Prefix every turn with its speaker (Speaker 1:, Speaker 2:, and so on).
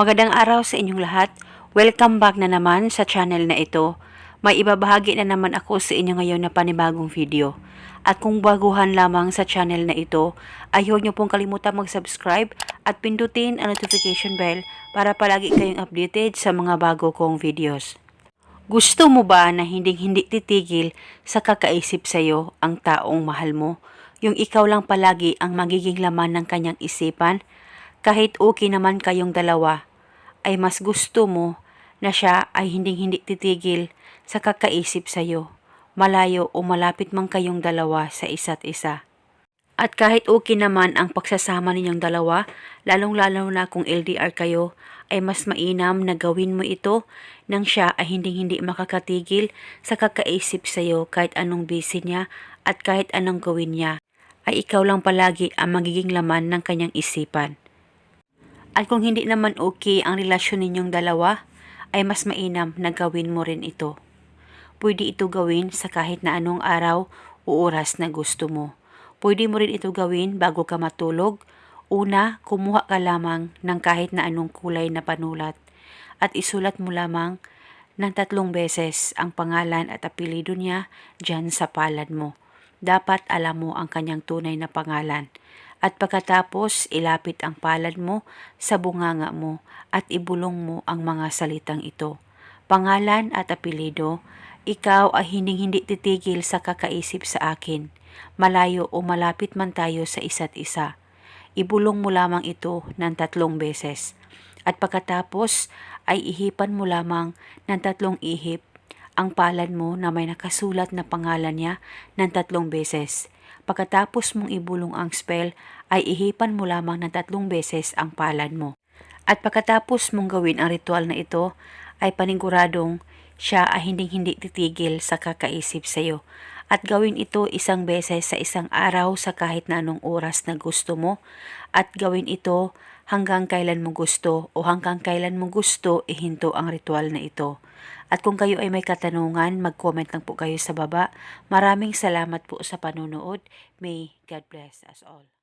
Speaker 1: Magandang araw sa inyong lahat. Welcome back na naman sa channel na ito. May ibabahagi na naman ako sa inyo ngayon na panibagong video. At kung baguhan lamang sa channel na ito, ay huwag niyo pong kalimutan mag-subscribe at pindutin ang notification bell para palagi kayong updated sa mga bago kong videos. Gusto mo ba na hindi-hindi titigil sa kakaisip sa'yo ang taong mahal mo? Yung ikaw lang palagi ang magiging laman ng kanyang isipan? Kahit okay naman kayong dalawa, ay mas gusto mo na siya ay hindi-hindi titigil sa kakaisip sa'yo, malayo o malapit man kayong dalawa sa isa't isa. At kahit okay naman ang pagsasama ninyong dalawa, lalong-lalo na kung LDR kayo, ay mas mainam na gawin mo ito nang siya ay hindi-hindi makakatigil sa kakaisip sa'yo kahit anong busy niya at kahit anong gawin niya, ay ikaw lang palagi ang magiging laman ng kanyang isipan. At kung hindi naman okay ang relasyon ninyong dalawa, ay mas mainam na gawin mo rin ito. Pwede ito gawin sa kahit na anong araw o oras na gusto mo. Pwede mo rin ito gawin bago ka matulog. Una, kumuha ka lamang ng kahit na anong kulay na panulat at isulat mo lamang ng tatlong beses ang pangalan at apelido niya dyan sa palad mo. Dapat alam mo ang kanyang tunay na pangalan. At pagkatapos, ilapit ang palad mo sa bunganga mo at ibulong mo ang mga salitang ito. Pangalan at apelido, ikaw ay hindi-hindi titigil sa kakaisip sa akin. Malayo o malapit man tayo sa isa't isa. Ibulong mo lamang ito ng tatlong beses. At pagkatapos ay ihipan mo lamang ng tatlong ihip ang palad mo na may nakasulat na pangalan niya ng tatlong beses. Pagkatapos mong ibulong ang spell, ay ihipan mo lamang ng tatlong beses ang palad mo. At pagkatapos mong gawin ang ritual na ito, ay paniguradong siya ay hindi-hindi titigil sa kakaisip sa iyo. At gawin ito isang beses sa isang araw sa kahit na anong oras na gusto mo. At gawin ito hanggang kailan mo gusto o hanggang kailan mo gusto ihinto ang ritual na ito. At kung kayo ay may katanungan, mag-comment lang po kayo sa baba. Maraming salamat po sa panonood. May God bless us all.